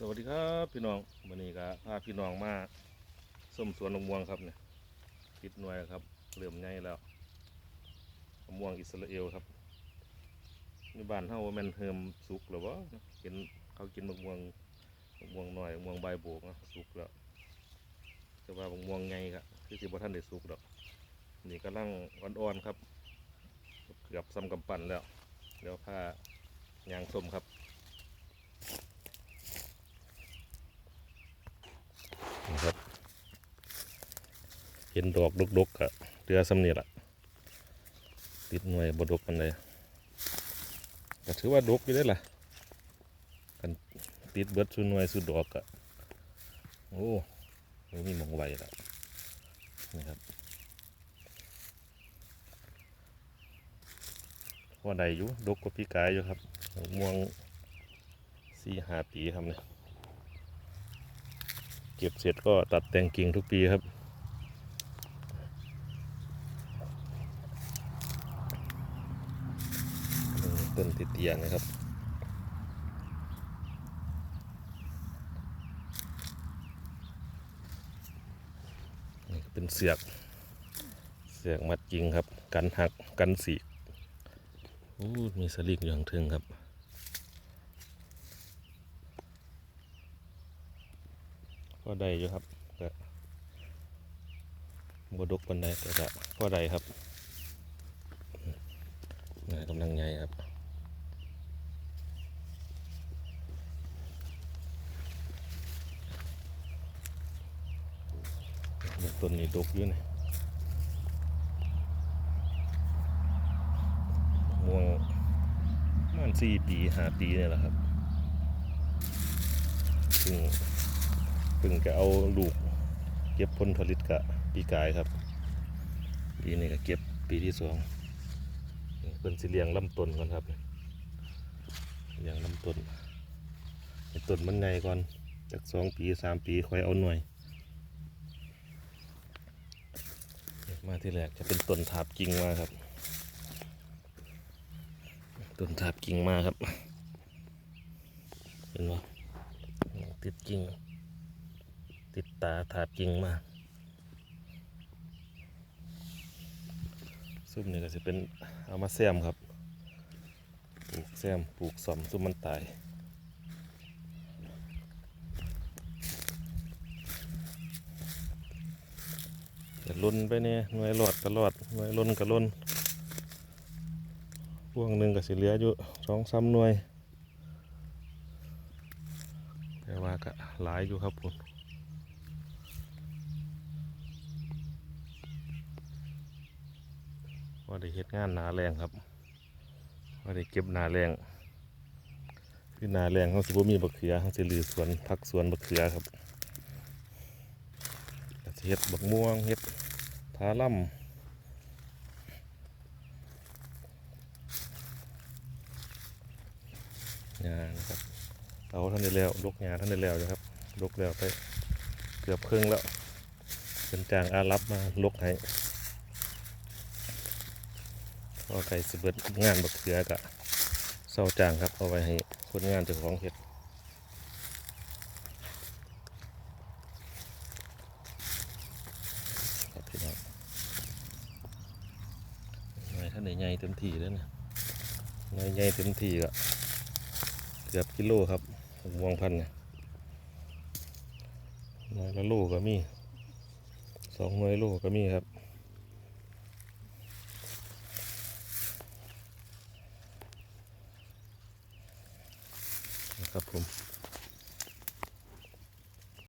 สวัสดีครับพี่น้องวันนี้ก็พาพี่น้องมาส้มสวนมะม่วงครับเนี่ยติดหน่วยครับเริ่มใหญ่แล้วมะม่วงอิสราเอลครับในบ้านเฮาว่าแมนเฮิมสุกแล้ววะเห็นเขากินมะม่วงมะม่วงหน้อยมะม่วงใบโบกนะสุกแล้วแต่ว่ามะม่วงไงครับคือสิบ่ทันได้สุกดอกนี่กำลังอ่อนๆครับ เกือบซ้ำกำปั้นแล้วเดี๋ยวพายางส้มครับ ห็นดอกดกๆกะเรือสำเนียละติดหน่วยบดกมันเลยก็ถือว่าดกอยู่ได้ล่ะกันติดเบิดสุดหน่วยสุดดอกกะโอ้ไม่มีมองไวละนะครับว่าใดอยู่ดกกว่าพี่กายอยู่ครับม่วงสี่หาปีครับเนี่ยเก็บเสร็จก็ตัดแต่งกิ่งทุกปีครับ ต้นติดเตียงนะครับนี่เป็นเสือก เสือกมัดกิ่งครับ กันหักกันสีโอ้มีสลิงอยู่างเทึงครับก็ได้อยู่ครับก็บดกปันใดแต่ก็พอได้ครับกำลังใหญ่ครับ ต้นนี้ดกอยู่นี่ม่วงมันสี่ปีห้าปีเนี่ยแหละครับซึ่งเพิ่งจะเอาลูก เก็บผลผลิตกะปีกายครับปีนี้ก็เก็บปีที่สองเป็นสิเลียงลำต้นก่อนครับเลียงลำต้นต้นมันใหญ่ก่อนจากสองปีสามปีค่อยเอาหน่วย มาที่แรกจะเป็นต้นถาบกิ่งมาครับต้นถาบกิ่งมาครับ เห็นไหมติดกิ่ง ติดตาถาดกิ่งมาซุ่มนี่ก็จะเป็นเอามาแซมครับปลูกแซมปลูกสอมซุ่มมันตาย จะล้นไปเนี่ยหน่วยหลอดก็หลอดหน่วยล้นก็ล้นพวงหนึ่งก็สิเหลืออยู่สองสามหน่วยแต่ว่าก็หลายอยู่ครับผมว่าได้เฮ็ดงานหนาแรงครับว่าได้เก็บหนาแรงคือหนาแรงเขาสิบ่มีบักเขือเขาสิลือสวนพักสวนบักเขือครับ เฮ็ดบักม่วงเฮ็ดทาล่ำงานครับเอาท่านได้แล้วลกงานท่านได้แล้วนะครับลกแล้วไปเกือบครึ่งแล้วเป็นจางอารับมาลกให้พอไก่สเบิดงานบักเขือกะเศร้าจางครับเอาไว้ให้คนงานเจ้าของเห็ดครับพี่น้อง หน่อยท่านใหญ่เต็มที่แล้วนะหน่ยใหญ่เต็มที่ก็เกือบกิโลครับวงพันเนี่ยน่วยละโลก็มีสองน่วยโลก็มีครับนะครับผม